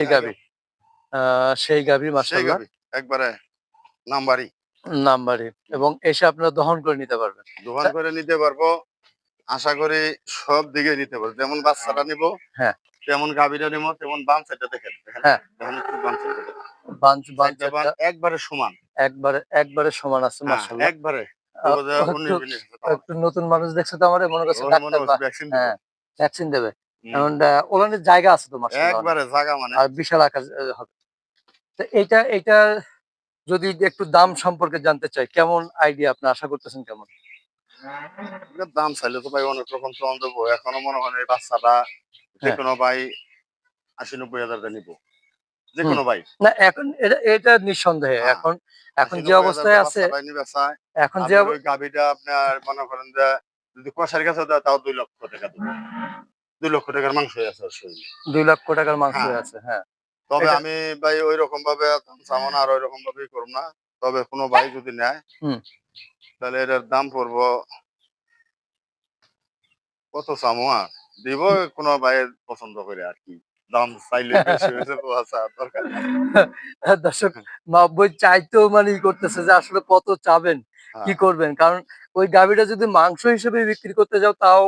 সেই আহ, সেই সেই মাসাল্লাহ একবারে নাম্বারই। নাম্বারে এবং এসে আপনারা দহন করে নিতে পারবেন। দোকান করে নিতে পারব। আশা করি সব দিকে নিতে পারব। যেমন বাচ্চাটা নিবো হ্যাঁ। তেমন গাভীটা নিবো তেমন বাম সাইডটা দেখেন। হ্যাঁ। একবারে সমান। একবারে একবারে সমান আছে হ্যাঁ, মাসাল্লাহ একবারে। নতুন মানুষ দেখছে তো আমার মনে করছে ভ্যাকসিন দেবে। এমন ওলানের জায়গা আছে তো মাসাল্লাহ একবারে জায়গা মানে। আর বিশাল আকার হবে। তো এইটা এইটা যদি একটু দাম সম্পর্কে জানতে চাই কেমন আইডিয়া আপনি? আশা করতেছেন কেমন? দাম চাইলে তো ভাই অনেক রকম চলন দেবো এখনও মনে হয় এই বাচ্চাটা যে হ্যাঁ। কোনো ভাই আশি নব্বই হাজার নিবো। যে কোনো ভাই। না এখন এটা এটা নিঃসন্দেহে। হ্যাঁ, এখন এখন যে অবস্থায় আছে এখন যে গাভীটা আপনার মনে করেন যে যদি কষার কাছে তাও দুই লক্ষ টাকা দেবে। দুই লক্ষ টাকার মাংস আছে শরীরে। দুই লক্ষ টাকার মাংস হ্যাঁ। আছে হ্যাঁ। তবে আমি ভাই ওই রকম ভাবে চাবো না আর ওই রকম ভাবেই করব না। তবে কোনো ভাই যদি নেয় তাহলে এটার দাম পড়ব কত চামো আর দিব কোনো ভাইয়ের পছন্দ করে আর কি। দাম চাইলে দরকার দর্শক নব্বই চাইতেও মানে ই করতেছে যে আসলে কত চাবেন হ্যাঁ, কি করবেন? কারণ ওই গাভিটা যদি মাংস হিসেবে বিক্রি করতে যাও তাও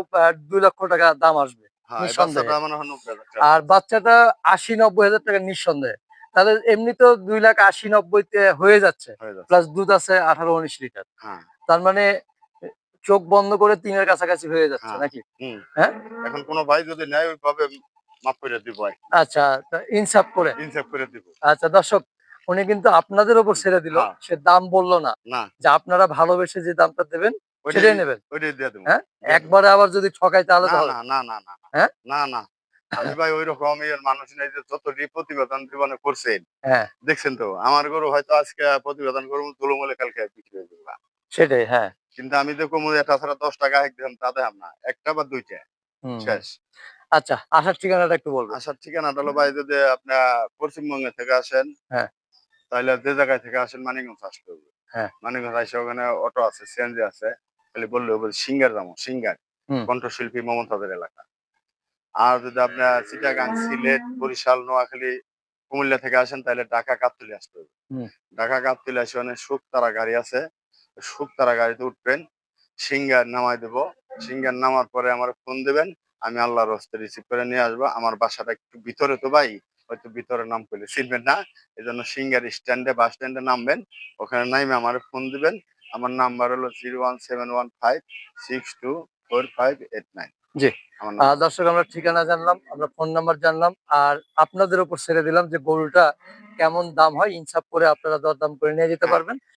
দুই লক্ষ টাকা দাম আসবে। হ্যাঁ, নিঃসন্দেহে। হয় নব্বই। আর বাচ্চাটা আশি নব্বই হাজার টাকা নিঃসন্দেহে তাহলে এমনি তো দুই লাখ আশি নব্বইতে হয়ে যাচ্ছে প্লাস দুধ আছে আঠারো উনিশ লিটার হ্যাঁ, তার মানে চোখ বন্ধ করে তিনের কাছাকাছি হয়ে যাচ্ছে হ্যাঁ। নাকি। হ্যাঁ? এখন কোনো ভাই যদি নেয় ওইভাবে মাফ করে দিব আচ্ছা ইনসাফ করে ইনসাফ করে দিব আচ্ছা দর্শক উনি কিন্তু আপনাদের ওপর ছেড়ে দিল। সে দাম বলল না যে আপনারা ভালোবেসে যে দামটা দেবেন সেটাই নেবেন। ওইটাই দিয়ে দেবো। হ্যাঁ? একবারে আবার যদি ঠকাই তাহলে না না না না না হ্যাঁ? না না। আমি ভাই ওই রকম মানুষ নাই যে প্রতিবেদন জীবনে করছেন। হ্যাঁ। দেখছেন তো? আমার গরু হয়তো আজকে প্রতিবেদন করব তুলমূলে কালকে বিক্রি হয়ে যাবে সেটাই হ্যাঁ। কিন্তু আমি তো কমু এটা ছাড়া দশ টাকা একদম তা দেখাম না। একটা বা দুইটা। শেষ। আচ্ছা আসার ঠিকানাটা একটু বলবেন। আসার ঠিকানাটা হলো ভাই যদি আপনার পশ্চিমবঙ্গে থেকে আসেন হ্যাঁ। তাহলে যে জায়গায় থেকে আসেন মানিকগঞ্জ আসতে হবে। হ্যাঁ। মানিকগঞ্জ আসে ওখানে অটো আছে সিএনজি আছে। খালি বললে হবে সিঙ্গার যাব সিঙ্গার। কণ্ঠশিল্পী মমতাজের এলাকা আর যদি আপনার চিটাগাং সিলেট বরিশাল নোয়াখালী কুমিল্লা থেকে আসেন তাহলে ঢাকা কাপতলি আসতে হবে। ঢাকা কাপতলি আসে অনেক শুকতারা গাড়ি আছে। শুকতারা গাড়িতে উঠবেন সিঙ্গার নামাই দেব। সিঙ্গার নামার পরে আমার ফোন দেবেন আমি আল্লাহর হস্তে রিসিভ করে নিয়ে আসব। আমার বাসাটা একটু ভিতরে তো ভাই হয়তো ভিতরে নাম করলে চিনবেন না। এই জন্য সিঙ্গার স্ট্যান্ডে বাস স্ট্যান্ডে নামবেন। ওখানে নামে আমার ফোন দিবেন। আমার নাম্বার হলো zero one seven one five six two four five eight nine জি। আমার দর্শক আমরা ঠিকানা জানলাম আমরা ফোন নাম্বার জানলাম আর আপনাদের উপর ছেড়ে দিলাম যে গরুটা কেমন দাম হয় ইনসাফ করে আপনারা দরদাম করে নিয়ে যেতে। পারবেন